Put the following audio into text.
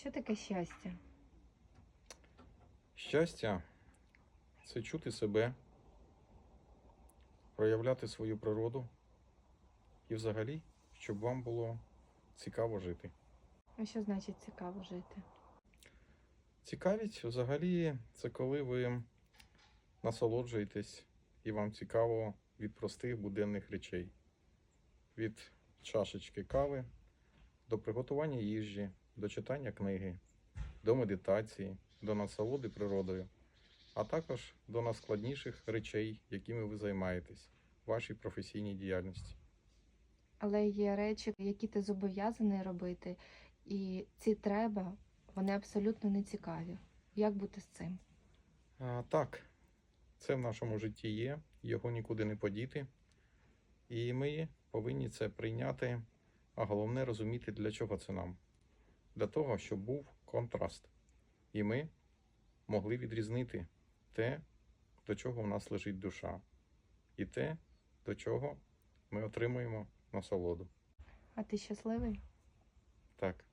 Що таке щастя? Щастя це чути себе, проявляти свою природу і взагалі, щоб вам було цікаво жити. А що значить цікаво жити? Цікавість взагалі це коли ви насолоджуєтесь і вам цікаво від простих буденних речей. Від чашечки кави до приготування їжі, до читання книги, до медитації, до насолоди природою, а також до найскладніших речей, якими ви займаєтесь в вашій професійній діяльності. Але є речі, які ти зобов'язаний робити, і ці треба, вони абсолютно не цікаві. Як бути з цим? А, так, це в нашому житті є, його нікуди не подіти. І ми повинні це прийняти, а головне розуміти, для чого це нам. Для того, щоб був контраст. І ми могли відрізнити те, до чого в нас лежить душа, і те, до чого ми отримуємо насолоду. А ти щасливий? Так.